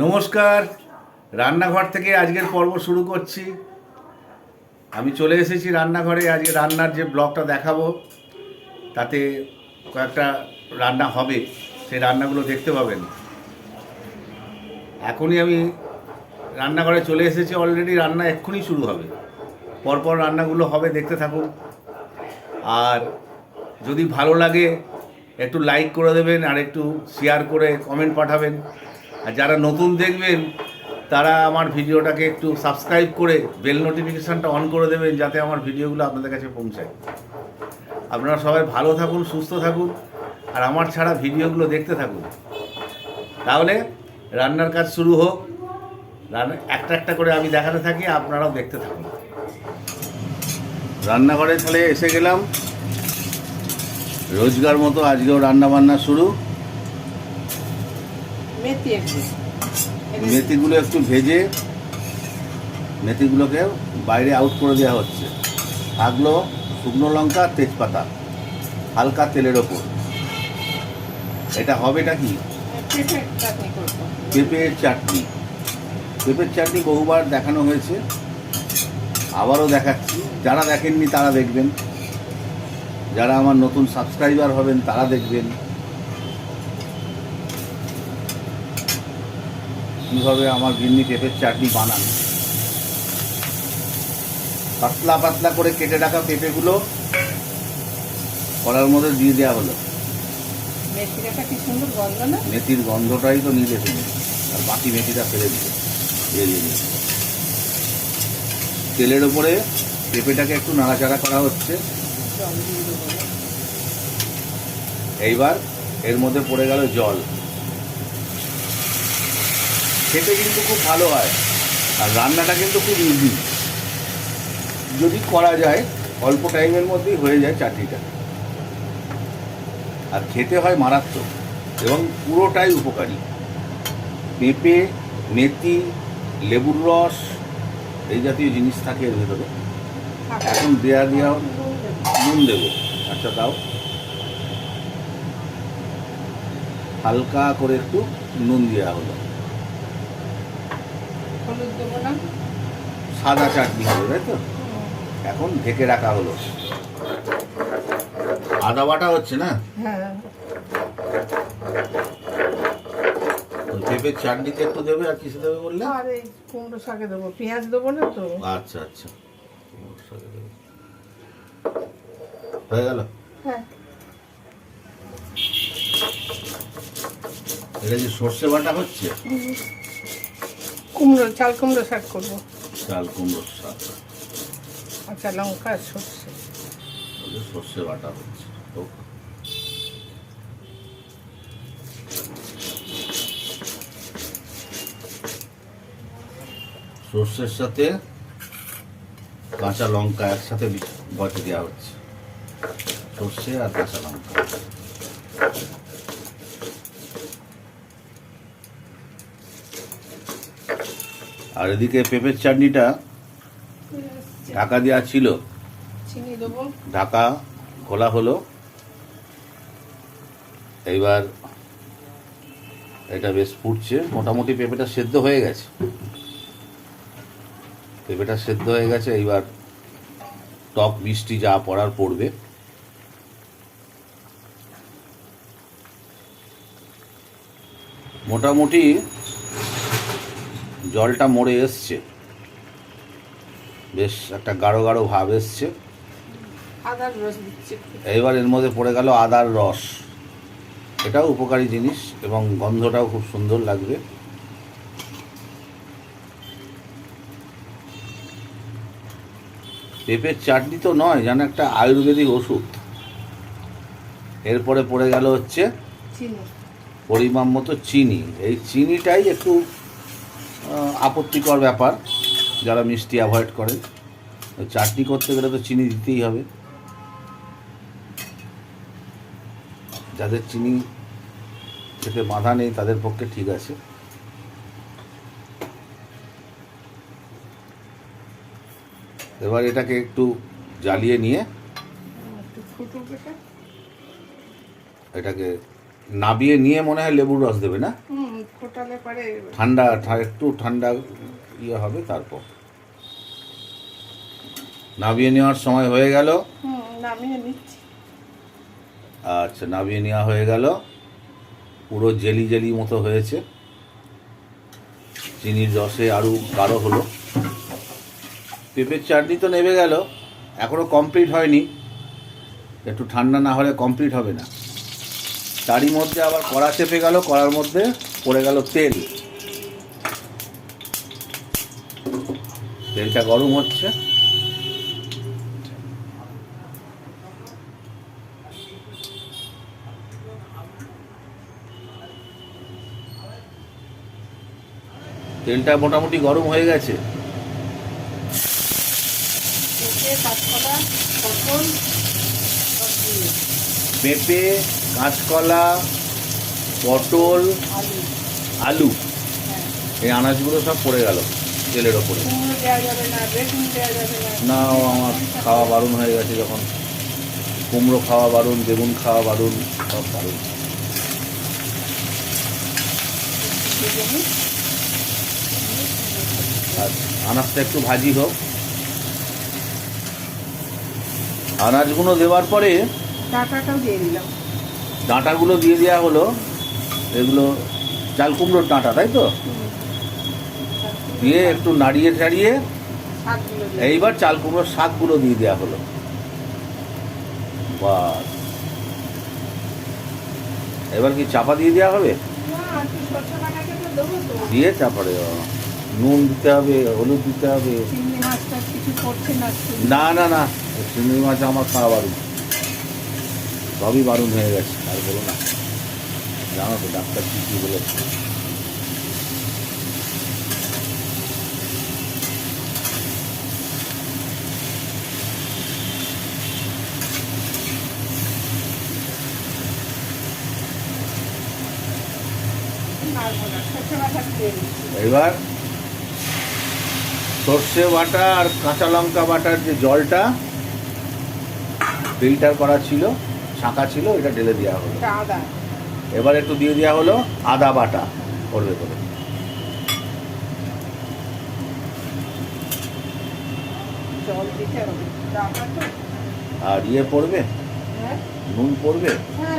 নমস্কার, রান্নাঘর থেকে আজকের পর্ব শুরু করছি। আমি চলে এসেছি রান্নাঘরে, আজকে রান্নার যে ব্লগটা দেখাবো, তাতে কয়েকটা রান্না হবে, সেই রান্নাগুলো দেখতে পাবেন। এখনই আমি রান্নাঘরে চলে এসেছি অলরেডি রান্না এক্ষুনি শুরু হবে। পরপর রান্নাগুলো হবে, দেখতে থাকুন। আর যদি ভালো লাগে, একটু লাইক করে দেবেন, আর একটু শেয়ার করে কমেন্ট পাঠাবেন। আর যারা নতুন দেখবেন, তারা আমার ভিডিওটাকে একটু সাবস্ক্রাইব করে বেল নোটিফিকেশানটা অন করে দেবেন, যাতে আমার ভিডিওগুলো আপনাদের কাছে পৌঁছায়। আপনারা সবাই ভালো থাকুন, সুস্থ থাকুন, আর আমার ছাড়া ভিডিওগুলো দেখতে থাকুন। তাহলে রান্নার কাজ শুরু হোক। রান্না একটা একটা করে আমি দেখাতে থাকি, আপনারাও দেখতে থাকুন। রান্নাঘরে তাহলে এসে গেলাম। রোজগার মতো আজকেও রান্না বান্না শুরু। মেথি একটু মেথিগুলো একটু ভেজে মেথিগুলোকে বাইরে আউট করে দেওয়া হচ্ছে। থাকল শুকনো লঙ্কা তেজপাতা হালকা তেলের ওপর। এটা হবেটা কি? পেঁপে পেঁপের চাটনি। পেঁপের চাটনি বহুবার দেখানো হয়েছে। আবারও দেখাচ্ছি। যারা দেখেননি তারা দেখবেন। যারা আমার নতুন সাবস্ক্রাইবার হবেন তারা দেখবেন। কীভাবে আমার গিন্নি পেঁপের চাটনি বানান পাতলা পাতলা করে কেটে রাখা পেঁপেগুলো কড়ার মধ্যে দিয়ে দেওয়া হলো। মেথির গন্ধটাই তো নিলে তুমি। আর বাকি মেথিটা ফেলে দিলে। তেলের ওপরে পেঁপেটাকে একটু নাড়াচাড়া করা হচ্ছে। এইবার এর মধ্যে পড়ে গেল জল। খেতে কিন্তু খুব ভালো হয়। আর রান্নাটা কিন্তু খুব ইজি যদি করা যায়, অল্প টাইমের মধ্যেই হয়ে যায় চাটনিটা। আর খেতে হয় মারাত্মক এবং পুরোটাই উপকারী। পেঁপে, মেথি, লেবুর রস, এই জাতীয় জিনিস থাকে এর ভেতরে। এখন দেয়া দেওয়া নুন দেবো। আচ্ছা দাও। হালকা করে একটু নুন দেওয়া হলো। হলুদ দেবো না। সাদা চাটনি হবে তাই তো? এখন ঢেকে রাখা হলো। আদা বাটা হচ্ছে না? হ্যাঁ। ওই চাটনিতে একটু দেবে আর কিছু দেবে বললে? আর এই কুমড়ো শাকে দেবো। পেঁয়াজ দেবো না তো? আচ্ছা আচ্ছা। হয়ে গেল? হ্যাঁ। এটা যে সর্ষে বাটা হচ্ছে? কুমড়ো চাল কুমড়ো শাক করব। চাল কুমড়োর শাক। আচ্ছা লঙ্কা সর্ষে। সর্ষে বাটা হচ্ছে। সর্ষের সাথে কাঁচা লঙ্কা একসাথে বচে দেওয়া হচ্ছে। সর্ষে আর কাঁচা লঙ্কা। আর এদিকে পেঁপের চাটনিটা ঢাকা দেওয়া ছিল। ঢাকা খোলা হলো। এইবার এটা বেশ ফুটছে। মোটামুটি পেঁপেটা সেদ্ধ হয়ে গেছে। পেঁপেটা সেদ্ধ হয়ে গেছে। এইবার টক মিষ্টি যা পড়ার পড়বে। মোটামুটি জলটা মরে এসছে। বেশ একটা গাঢ় গাঢ় ভাব এসছে। এইবার এর মধ্যে পড়ে গেল আদার রস। এটাও উপকারী জিনিস এবং গন্ধটাও খুব সুন্দর লাগবে। পেঁপের চাটনি তো নয় যেন একটা আয়ুর্বেদিক ওষুধ। এরপরে পড়ে গেল হচ্ছে পরিমাণ মতো চিনি। এই চিনিটাই একটু আপত্তিকর ব্যাপার, যারা মিষ্টি অ্যাভয়েড করেন তো চাটনি করতে গেলে তো চিনি দিতেই হবে। যাদের চিনি খেতে বাধা নেই, তাদের পক্ষে ঠিক আছে। এবার এটাকে একটু জ্বালিয়ে নিয়ে এটাকে নাবিয়ে নিয়ে মনে হয় লেবুর রস দেবে না? হুম। ফোটালে পরে ঠান্ডা একটু ঠান্ডা ইয়ে হবে তারপর। নাবিয়ে নেওয়ার সময় হয়ে গেল? নামিয়ে নিচ্ছি। আচ্ছা নাবিয়ে নেওয়া হয়ে গেল। পুরো জেলি জেলি মতো হয়েছে। চিনির রসে আরও গাঢ় হলো। পেঁপের চাটনি তো নেমে গেল। এখনও কমপ্লিট হয়নি। একটু ঠান্ডা না হলে কমপ্লিট হবে না। তারই মধ্যে আবার কড়া চেপে গেল কড়ার মধ্যে পড়ে গেল তেল। তেলটা গরম হচ্ছে। তেলটা মোটামুটি গরম হয়ে গেছে। পেঁপে কাঁচকলা পটল আলু। এই আনাজগুলো সব পড়ে গেল তেলের ওপরে। না আমার খাওয়া বারণ হয়ে গেছে যখন। কুমড়ো খাওয়া বারণ বেগুন খাওয়া বারণ সব বারণ। আর আনাজটা একটু ভাজি হোক। আনাজগুলো দেওয়ার পরে ডাঁটাটাও দিয়ে দিলাম। ডাঁটাগুলো দিয়ে দেওয়া হলো। এগুলো চাল কুমড়োর ডাঁটা, তাই তো? দিয়ে একটু নাড়িয়ে দিয়ে এইবার চাল কুমড়োর শাকগুলো দিয়ে দেওয়া হলো। বাস এবার কি চাপা দিয়ে দেওয়া হবে। দিয়ে তারপরে নুন দিতে হবে, হলুদ দিতে হবে। না না না, চিংড়ি মাছ আমার খাওয়া বারণ। সবই বারণ হয়ে গেছে, আর বলো না। জানো তো, ডাক্তার কি কি বলেছে? এবার সর্ষে বাটা আর কাঁচা লঙ্কা বাটার যে জলটা ফিল্টার করা ছিল ছাঁকা ছিল এটা ঢেলে দেওয়া হলো। এবার একটু দিয়ে দেওয়া হলো আদা বাটা করবে করে আর ইয়ে পড়বে? হ্যাঁ। নুন পড়বে? হ্যাঁ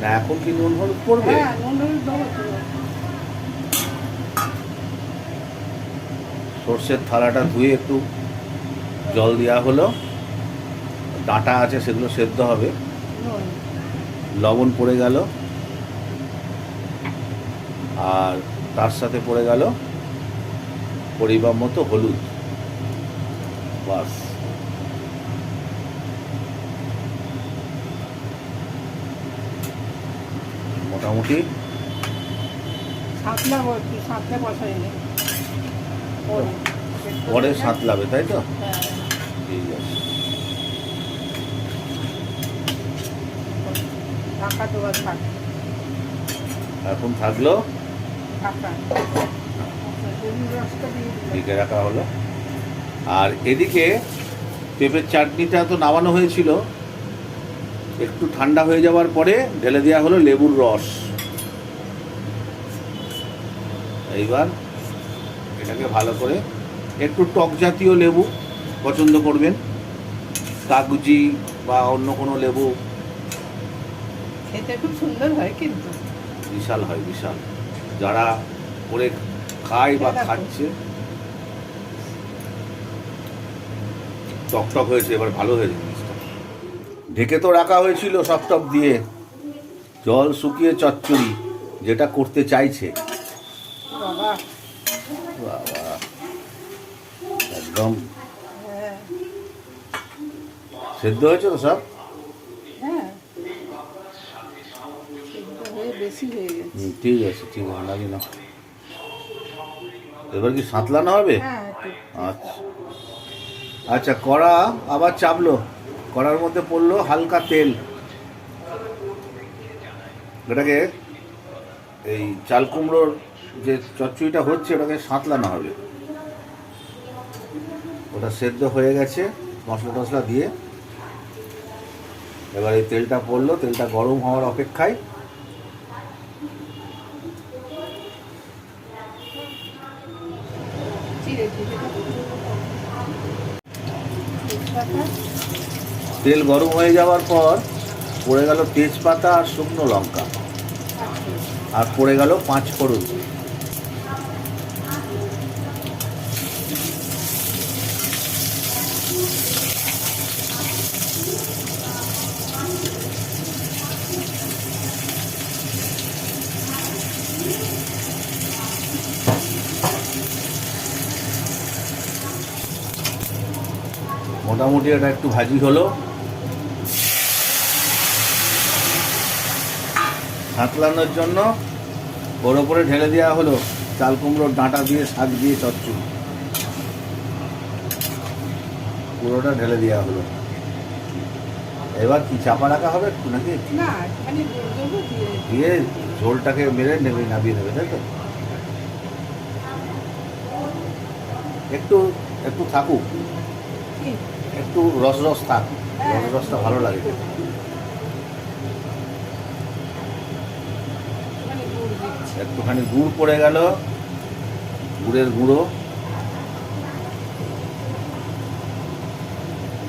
না এখন কি নুন হলুদ পড়বে? হ্যাঁ সর্ষের থালাটা ধুয়ে একটু জল দেওয়া হলো। ডাঁটা আছে সেগুলো সেদ্ধ হবে। লবণ পড়ে গেল। আর তার সাথে পড়ে গেল পরিমাপ মতো হলুদ। বাস। মোটামুটি। পরে সাঁতলাবে তাই তো? হ্যাঁ ঠিক আছে ঢাকা দেওয়া থাক এখন থাকল ঢাকা দিলাম। ঢেকে রাখা হলো। আর এদিকে পেঁপের চাটনিটা তো নামানো হয়েছিল। একটু ঠান্ডা হয়ে যাওয়ার পরে ঢেলে দেওয়া হলো লেবুর রস। এইবার এটাকে ভালো করে একটু টক জাতীয় লেবু পছন্দ করবেন। কাগজি বা অন্য কোনো লেবু খুব সুন্দর হয় কিন্তু। বিশাল হয় বিশাল। যারা করে খায় বা খাচ্ছে টক টক হয়েছে এবার ভালো হয়েছে জিনিসটা। ঢেকে তো রাখা হয়েছিল সব টক দিয়ে। জল শুকিয়ে চচ্চড়ি যেটা করতে চাইছে। একদম। হ্যাঁ। সেদ্ধ হয়েছে তো সব হ্যাঁ সেদ্ধ হয়ে বেশি হয়ে গেছে। হুম, ঠিক আছে ঠিক আছে লাগি না এবার কি সাঁতলানো হবে? হ্যাঁ আচ্ছা। আচ্ছা কড়া আবার চাপলো। কড়ার মধ্যে পড়ল হালকা তেল। এটাকে এই চাল কুমড়োর যে চচ্চড়িটা হচ্ছে ওটাকে সাঁতলানো হবে। ওটা সেদ্ধ হয়ে গেছে মশলা টশলা দিয়ে। এবার এই তেলটা পড়ল তেলটা গরম হওয়ার অপেক্ষায় চিড়ে চিড়ে তেজপাতা তেল গরম হয়ে যাওয়ার পর পড়ে গেল তেজপাতা আর শুকনো লঙ্কা। আর পড়ে গেল পাঁচ ফোড়ন মোটামুটি এটা একটু ভাজি হলো। সাঁতলানোর জন্য ওর ওপরে ঢেলে দেওয়া হলো চাল কুমড়োর ডাঁটা দিয়ে শাক দিয়ে চচ্চড়ি। পুরোটা ঢেলে দেওয়া হলো। এবার কি চাপা রাখা হবে একটু নাকি? দিয়ে ঝোলটাকে মেরে নেবে নামিয়ে নেবে তাই তো? একটু একটু থাকুক? একটু রস রস থাক। রস রসটা ভালো লাগে। মানে একটুখানি গুড় পড়ে গেল গুড়ের গুঁড়ো।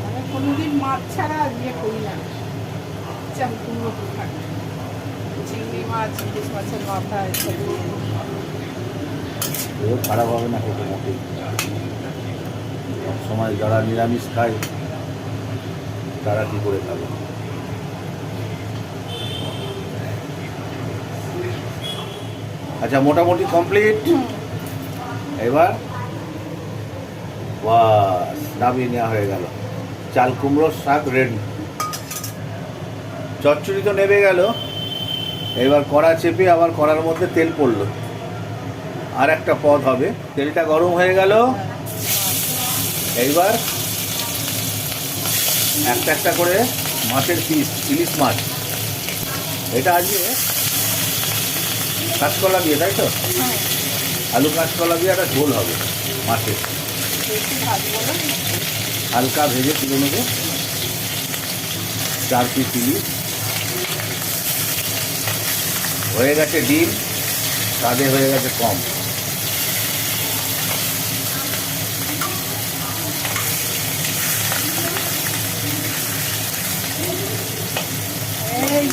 আমি কোনোদিন মাছ ছাড়া ইয়ে করি না। চাল থাকে। চিংড়ি মাছ ইলিশ মাছের মাথা এসব খারাপ হবে না খেতে। মোটেই সব সময় যারা নিরামিষ খায় তারা কি করে খাবে? আচ্ছা মোটামুটি কমপ্লিট এবার? বাস, নামিয়ে নেওয়া হয়ে গেল। চাল, কুমড়োর শাক রেডি চচ্চড়ি তো নেবে গেল। এবার কড়া চেপে আবার কড়ার মধ্যে তেল পড়ল। আর একটা পদ হবে। তেলটা গরম হয়ে গেল। এইবার একটা একটা করে মাছের পিস ইলিশ মাছ। এটা আজকে কাঁচকলা দিয়ে, তাই তো? আলু কাঁচকলা দিয়ে একটা ঝোল হবে মাছের হালকা ভেজে তুলে নেব। চার পিস ইলিশ। হয়ে গেছে ডিম স্বাদে হয়ে গেছে কম এই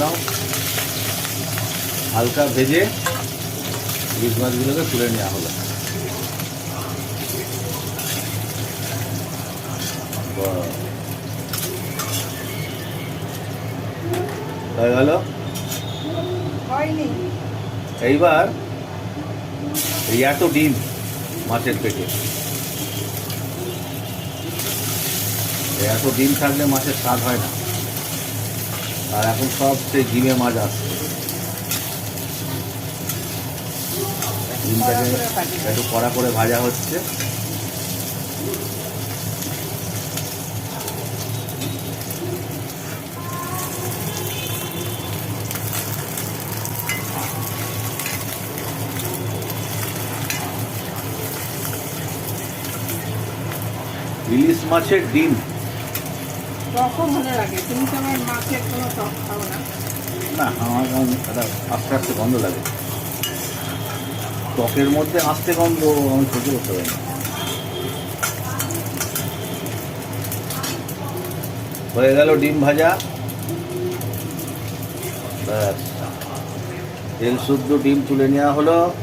নাও। হালকা ভেজে ইলিশ মাছগুলোকে তুলে নেওয়া হলো। হয়ে গেল। এইবার এই এত ডিম মাছের পেটে। এত ডিম থাকলে মাছের স্বাদ হয় না। আর এখন সব সেই ডিমে মাছ আসছে ডিমটাকে। একটু কড়া করে ভাজা হচ্ছে ইলিশ মাছের ডিম না। আমার একটা আস্তে আস্তে গন্ধ লাগে। ত্বকের মধ্যে আস্তে গন্ধ আমি সহ্য করতে পারি না। হয়ে গেল ডিম ভাজা। ব্যাস। তেল শুদ্ধ ডিম তুলে নেওয়া হলো।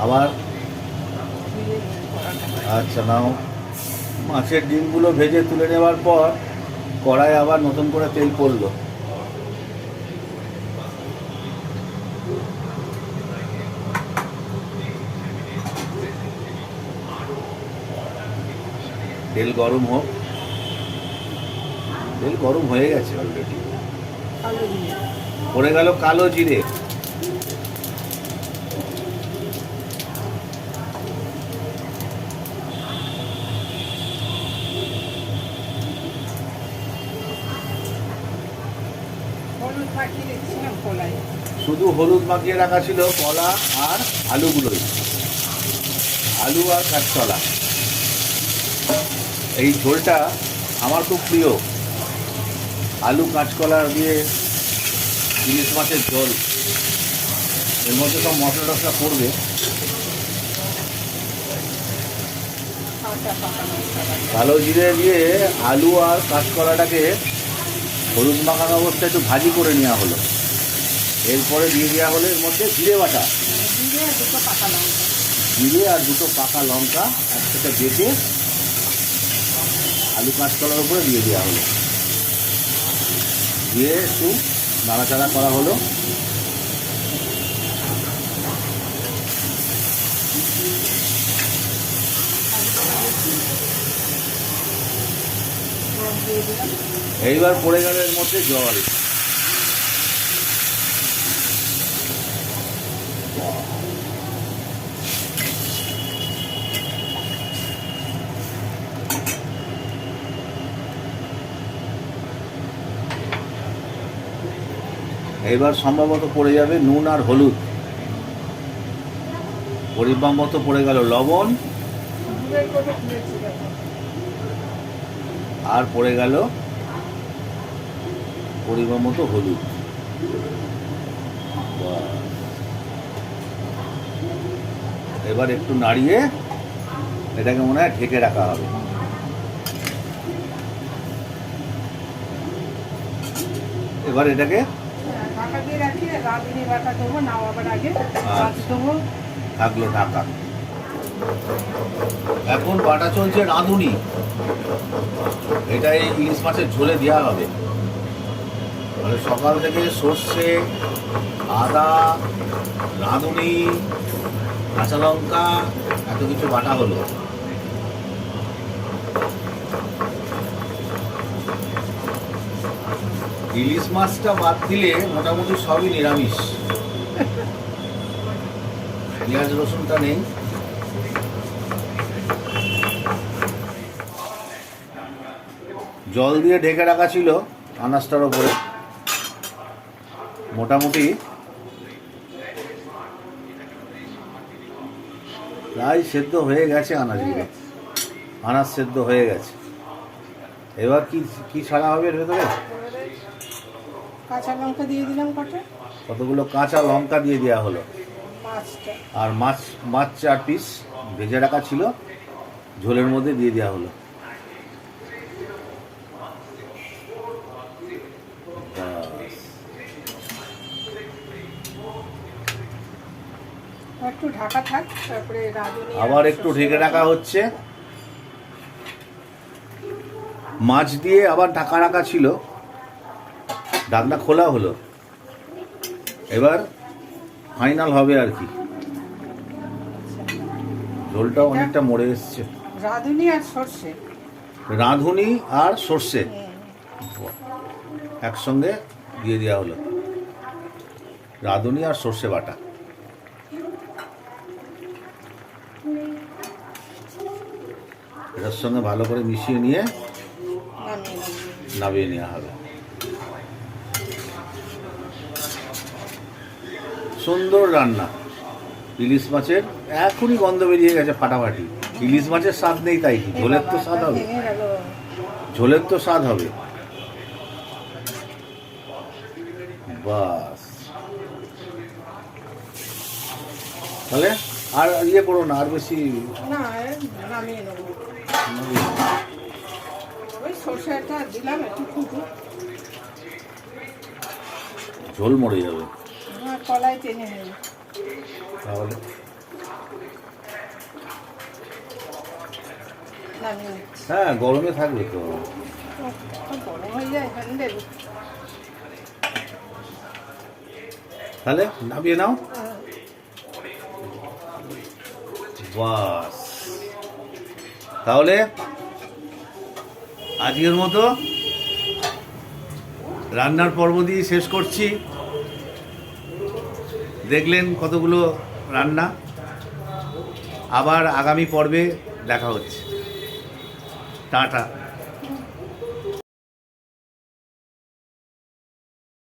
আবার। আচ্ছা নাও। মাছের ডিমগুলো ভেজে তুলে নেওয়ার পর কড়াই আবার নতুন করে তেল পড়ল। তেল গরম হোক। তেল গরম হয়ে গেছে অলরেডি পড়ে গেল কালো জিরে হলুদ মাখিয়ে রেখেছিলাম কলাই শুধু হলুদ মাখিয়ে রাখা ছিল কলা আর আলুগুলোই। আলু আর কাঁচকলা। এই ঝোলটা আমার খুব প্রিয়। আলু, কাঁচকলা দিয়ে ইলিশ মাছের ঝোল। এর মধ্যে সব মশলা টশলা পড়বে। কালো জিরে দিয়ে আলু আর কাঁচকলাটাকে হলুদ মাখানো অবস্থায় একটু ভাজি করে নেওয়া হলো। এরপরে দিয়ে দেওয়া হলো এর মধ্যে জিরে বাটা। জিরে আর দুটো পাকা লঙ্কা একসাথে বেটে আলু কাঁচকলার উপরে দিয়ে দেওয়া হলো। দিয়ে একটু নাড়াচাড়া করা হলো। এইবার পড়ে গেল এর মধ্যে জল। এবার সম্ভবত পড়ে যাবে নুন আর হলুদ। পরিমাণ মতো পড়ে গেল লবণ দুধের করে তুলেছি দেখো আর পড়ে গেল পরিমাণ মতো হলুদ। এবার একটু নাড়িয়ে এটাকে মনে হয় ঢেকে রাখা হবে। এবার এটাকে থাকল ঢাকা। এখন বাটা চলছে রাঁধুনি। এটা এই ইলিশ মাছের ঝোলে দেওয়া হবে। মানে সকাল থেকে সর্ষে, আদা, রাঁধুনি, কাঁচা লঙ্কা, এত কিছু বাটা হলো। ইলিশ মাছটা বাদ দিলে মোটামুটি সবই নিরামিষ। পেঁয়াজ রসুনটা নেই। জল দিয়ে ঢেকে রাখা ছিল আনাজটার ওপরে মোটামুটি প্রায় সেদ্ধ হয়ে গেছে আনাজগুলো। আনাজ সেদ্ধ হয়ে গেছে। এবার কি কি ছাড়া হবে এর ভেতরে? কাঁচা লঙ্কা দিয়ে দিলাম কতগুলো কাঁচা লঙ্কা দিয়ে দেওয়া হলো। আর মাছ মাছ চার পিস ভেজে রাখা ছিল। ঝোলের মধ্যে দিয়ে দেওয়া হলো ব্যাস। একটু ঢাকা থাক তারপরে রাঁধুনি আবার একটু ঢেকে রাখা হচ্ছে। মাছ দিয়ে আবার ঢাকা রাখা ছিল। ঢাকনা খোলা হলো। এবার ফাইনাল হবে আর কি। ঝোলটা অনেকটা মরে এসছে। রাঁধুনি আর সর্ষে। রাঁধুনি আর সর্ষে। একসঙ্গে দিয়ে দেওয়া হলো। রাঁধুনি আর সর্ষে বাটা। এটার সঙ্গে ভালো করে মিশিয়ে নিয়ে নামিয়ে নেওয়া হবে। সুন্দর রান্না। ইলিশ মাছের এখনই গন্ধ বেরিয়ে গেছে ফাটাফাটি। ইলিশ মাছের স্বাদ নেই তাই কি? ঝোলের তো স্বাদ হবে। ঝোলের তো স্বাদ হবে। বাস। তাহলে আর ইয়ে করো না, আর বেশি না ওই সর্ষেটা দিলাম একটু ফুটু ঝোল মরে যাবে। কলাই টেনে নেব। তাহলে? হ্যাঁ গরমে থাকবে তো। গরম হয়ে যায় তাহলে নামিয়ে নাও। হ্যাঁ, বাস তাহলে আজকের মতো রান্নার পর্ব দিয়ে শেষ করছি। দেখলেন কতগুলো রান্না। আবার আগামী পর্বে দেখা হচ্ছে। টাটা।